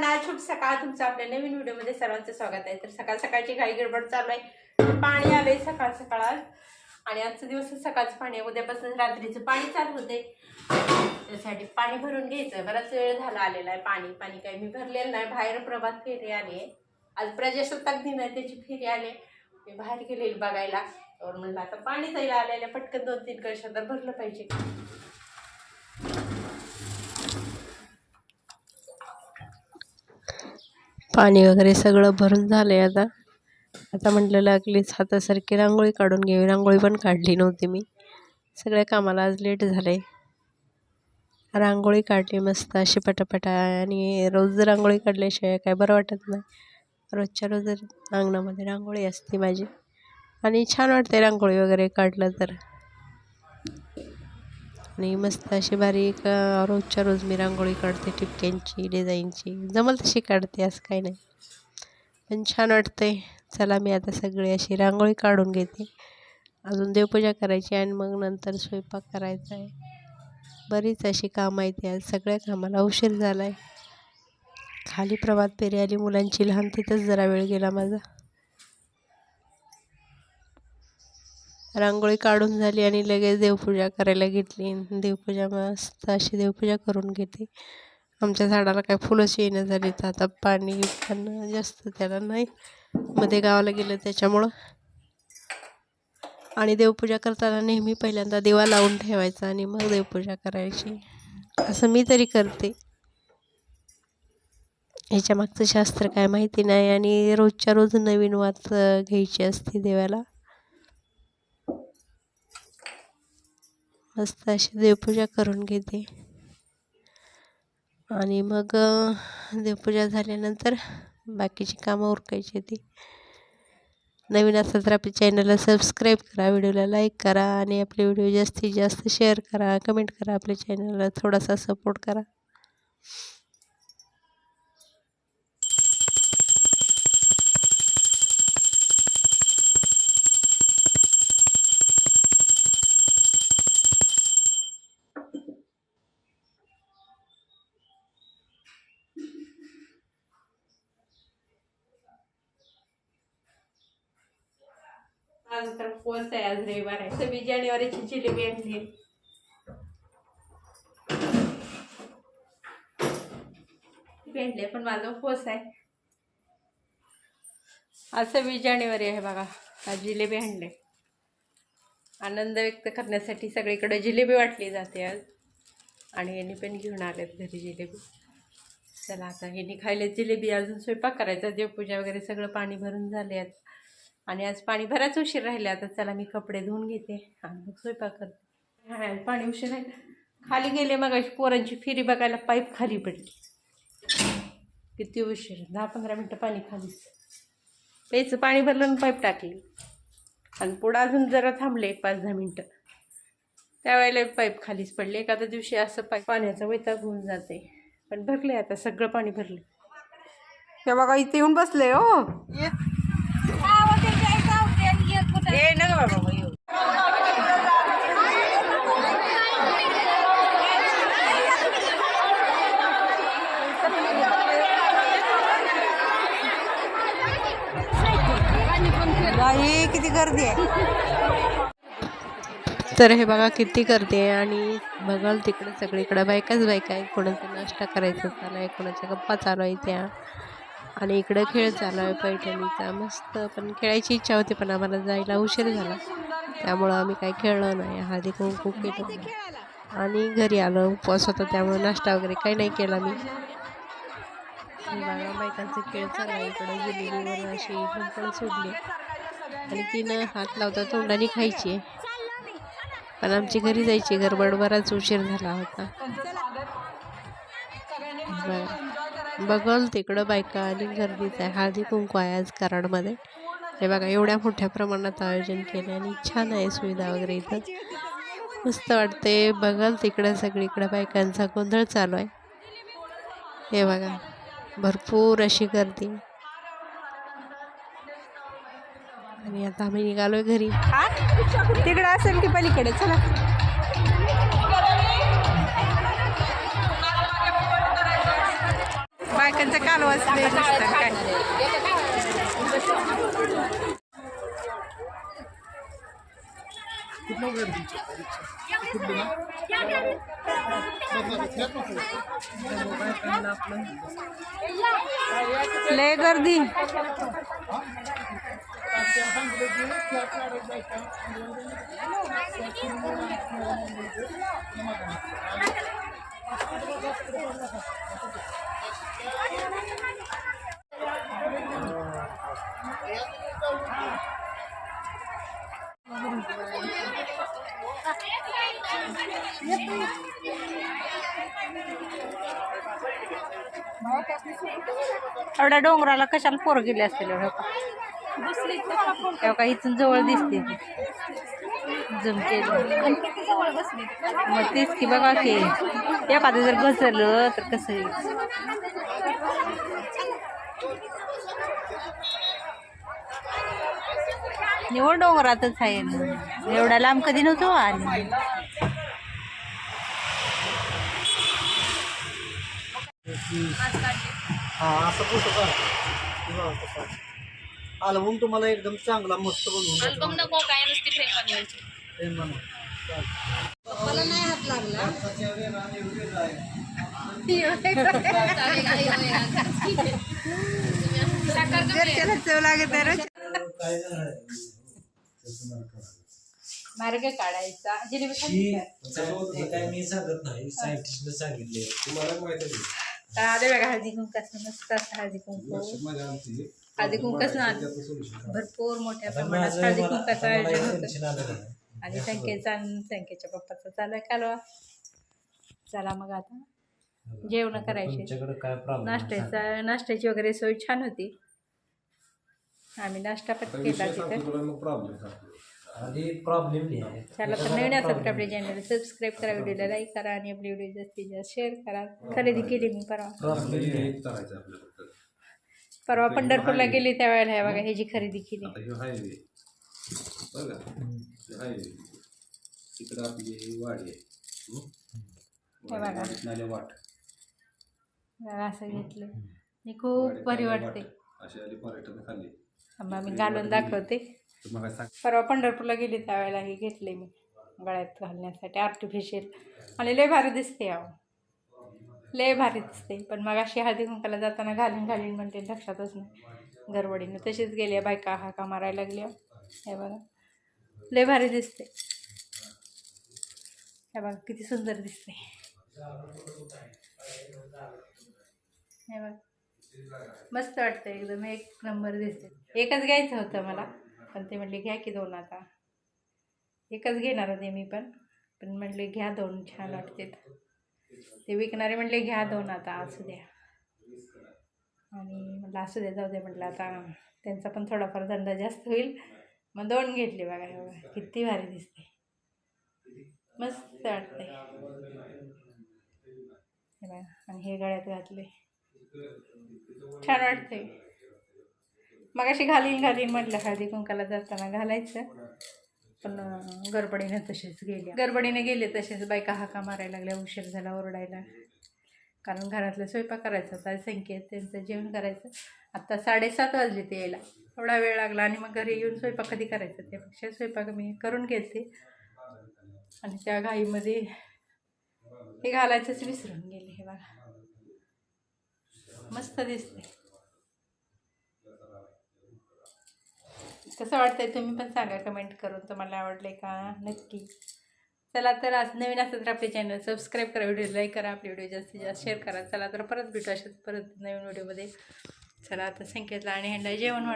सर्वांना शुभ सकाळ तुमचं आपल्या नवीन व्हिडिओमध्ये सर्वांचं स्वागत आहे. तर सकाळ सकाळची घाई गडबड चालू आहे. पाणी आले सकाळ सकाळ आणि आजचा दिवस सकाळचं पाणी आहे. उद्यापासून रात्रीचं पाणी चालू होते. त्यासाठी पाणी भरून घ्यायचं बराच वेळ झाला आलेला आहे पाणी. पाणी काही मी भरलेलं नाही. बाहेर प्रभात फेरी आली आहे. आज प्रजासत्ताक दिन आहे. त्याची फेरी आले मी बाहेर गेलेली बघायला. तर म्हणलं आता पाणी जायला आलेलं आहे. पटकन दोन तीन कळशा तर भरलं पाहिजे. पाणी वगैरे सगळं भरून झालं आहे आता. आता म्हटलं लागलीच हातासारखी रांगोळी काढून घेऊ रांगोळी पण काढली नव्हती मी. सगळ्या कामाला आज लेट झालं आहे रांगोळी काढली मस्त अशी पटापटा. आणि रोज रांगोळी काढल्याशिवाय काय बरं वाटत नाही. रोजच्या रोज अंगणामध्ये रांगोळी असते माझी. आणि छान वाटते रांगोळी वगैरे काढलं तर. आणि मस्त अशी बारीक रोजच्या रोज मी रांगोळी काढते टिपक्यांची डिझाईनची. जमल तशी काढते असं काही नाही. पण छान वाटते चला मी आता सगळी अशी रांगोळी काढून घेते. अजून देवपूजा करायची आणि मग नंतर स्वयंपाक करायचा आहे. बरीच अशी कामं आहेत आज सगळ्या कामाला. उशीर झाला आहे खाली प्रभात फेरी आली मुलांची. लहान तिथंच जरा वेळ गेला माझा. रांगोळी काढून झाली आणि लगेच देवपूजा करायला घेतली. देवपूजा मस्त अशी देवपूजा करून घेते. आमच्या झाडाला काय फुलंच येणं झाली तर आता पाणी पण जास्त त्याला नाही. मध्ये गावाला गेलं त्याच्यामुळं. आणि देवपूजा करताना नेहमी पहिल्यांदा दिवा लावून ठेवायचा आणि मग देवपूजा करायची. असं मी तरी करते. ह्याच्या मागचं शास्त्र काय माहिती नाही आणि रोजच्या रोज नवीन वात घ्यायची असते देवाला. मस्त अशी देवपूजा करून घेते. आणि मग देवपूजा झाल्यानंतर बाकीची कामं उरकायची ती. नवीन असेल तर आपल्या चॅनलला सबस्क्राईब करा व्हिडिओला लाईक करा आणि आपले व्हिडिओ जास्तीत जास्त शेअर करा कमेंट करा आपल्या चॅनलला थोडासा सपोर्ट करा. आज तर पोच आहे आज रविवार आहे. सव्वीस जानेवारीची जिलेबी आणली भेटले पण माझा फोस आहे. आज सव्वीस जानेवारी आहे बघा. आज जिलेबी आणले आनंद व्यक्त करण्यासाठी सगळीकडे जिलेबी वाटली जाते आज. आणि यांनी पण घेऊन आलेत घरी जिलेबी. चला आता यांनी खायला जिलेबी अजून स्वयंपाक करायचा देवपूजा वगैरे सगळं पाणी भरून झाले आहेत. आणि आज पाणी बराच उशीर राहिले आता चला मी कपडे धुवून घेते. आणि मग स्वयंपाक करते. हा पाणी उशीर आहे खाली गेले मग अशी पोरांची फिरी बघायला पाईप खाली पडली. किती उशीर दहा पंधरा मिनटं पाणी खालीच. प्यायचं पाणी भरलं आणि पाईप टाकली. आणि पुढं अजून जरा थांबले एक पाच दहा मिनटं. त्यावेळेला पाईप खालीच पडले. एखाद्या दिवशी असं पाईप पाण्याचा वैताग होऊन जाते. पण भरले आता सगळं पाणी भरले हे बघा इथे येऊन बसले हो. बाई किती गर्दी आहे. तर हे बघा किती करते आणि बघाल तिकडे सगळीकडे बायकाच बायका आहे कोणाचा नाश्ता करायचा चालू आहे कोणाच्या गप्पा चालू आहे त्या आणि इकडं खेळ चालू आहे पैठणीचा. मस्त पण खेळायची इच्छा होती पण आम्हाला जायला उशीर झाला. त्यामुळं आम्ही काही खेळलो नाही. हळदी कुंकू केलं आणि घरी आलो उपवास होता त्यामुळे नाश्ता वगैरे काही नाही केला मी. आणि बायकांचे खेळ चालू इकडं जिलेबीवर अशी पण सोडली. आणि तिनं हात लावता तोंडाने खायची. पण आमची घरी जायची गडबड बराच उशीर झाला होता. बघल तिकडं बायका आणि गर्दीच आहे. हळदी कुंकू आहे आज कराडमध्ये. हे बघा एवढ्या मोठ्या प्रमाणात आयोजन केलं आणि छान आहे सुविधा वगैरे इथं. मस्त वाटते बघल तिकडं सगळीकडं बायकांचा गोंधळ चालू आहे. हे बघा भरपूर अशी गर्दी. आणि आता आम्ही निघालोय घरी. तिकडं असेल की पलीकडे? चला. त्यांचं काल वाचले काय? लय गर्दी. एवढ्या डोंगराला कशाला पोर गेले असतील एवढं? तेव्हा का इथून जवळ दिसते जम मग तेच की बघा की एखादं जर घसरलं तर कसं निवड डोंगरातच आहे. एवढा लांब कधी नव्हतो आणि. हा असं फोटो काढा अल्बम तुम्हाला एकदम चांगला मस्त बनवून अल्बम नको काय नुसती फ्रेम बनवायची चव लागत मार्ग काढायचा. जिलेबी खाली हे काय मी सांगत नाही सायंटिस्टने सांगितले तुम्हाला माहिती बघा हळदी कुंकास मस्त असं हळदी कुंकू. हळदी कुंकास ना भरपूर मोठ्या प्रमाणात हळदी कुंकाचं आयोजन होतं. आणि संख्येचा संख्येच्या पप्पाचा चालू आहे कालवा. चला मग आता. जेवण करायचे. तुमच्याकडे काय प्रॉब्लेम नाश्त्याचा नाश्त्याची वगैरे सोय छान होती. आम्ही नाश्ता पण केला तिथं. आधी प्रॉब्लेम नाही आहे. चला तर नवीन असतात आपल्या चॅनल सबस्क्राईब करा व्हिडिओला लाईक करा आणि आपली व्हिडिओ जास्तीत जास्त शेअर करा. खरेदी केली मी परवा. प्रॉब्लेम परवा पंढरपूरला गेली त्यावेळेला हे बघा ह्याची खरेदी केली. हायवे. बघा हायवे. तिकडं आपली ही वाडी आहे. हं? हे बघा. वाडीत वाट. असं घेतलं. मी खूप बरी वाटते अशी आली पर्यटन खाल्ली थांबा मी घालून दाखवते. तुम्हाला सांग. परवा पंढरपूरला गेली त्यावेळेला हे घेतले मी गळ्यात घालण्यासाठी आर्टिफिशियल आणि लय भारी दिसते अहो. लय भारी दिसते. पण मग अशी हळदी कुंकाला जाताना घालून घालीन म्हणते लक्षातच नाही. गरबडीनं तशीच गेल्या बायका हाका मारायला लागल्या. हे बघा. लय भारी दिसते. हे बघा किती सुंदर दिसते. हे बघा. मस्त वाटतं एकदम एक नंबर दिसते. एकच घ्यायचं होतं मला. पण ते म्हटले घ्या की दोन आता. एकच घेणार होते मी पण. पण म्हटले घ्या दोन छान वाटते ते विकणारे म्हटले घ्या दोन आता असू द्या. आणि म्हटलं असू द्या जाऊ दे म्हटलं आता त्यांचा पण थोडाफार धंदा जास्त होईल. मग दोन घेतले बघा बघा किती भारी दिसते. मस्त वाटते हे बघा आणि हे गळ्यात घातले छान वाटते मग अशी घालीन घालीन म्हटलं हळदी कुंकाला जाताना घालायचं. पण अं, गडबडीने तसेच गेले गडबडीने गेले तसेच बायका हाका मारायला लागल्या उशीर झाला ओरडायला. कारण घरातलं स्वयंपाक करायचा होता संकेत त्यांचं जेवण करायचं. आत्ता साडेसात वाजले ते यायला. थोडा वेळ लागला आणि मग घरी येऊन स्वयंपाक कधी करायचा? त्यापेक्षा स्वयंपाक मी करून घेते. आणि त्या घाईमध्ये हे घालायचंच विसरून गेले हे बघा. मस्त दिसते कसं वाटतंय तुम्ही पण सांगा कमेंट करून. तुम्हाला आवडले का? नक्की. चला तर आज नवीन असतात तर आपले चॅनल सबस्क्राईब करा व्हिडिओ लाईक करा आपले व्हिडिओ जास्तीत जास्त शेअर करा. चला तर परत भेटू अशाच परत नवीन व्हिडिओमध्ये चला आता संकेतला आणि ह्यांना जेवण वाट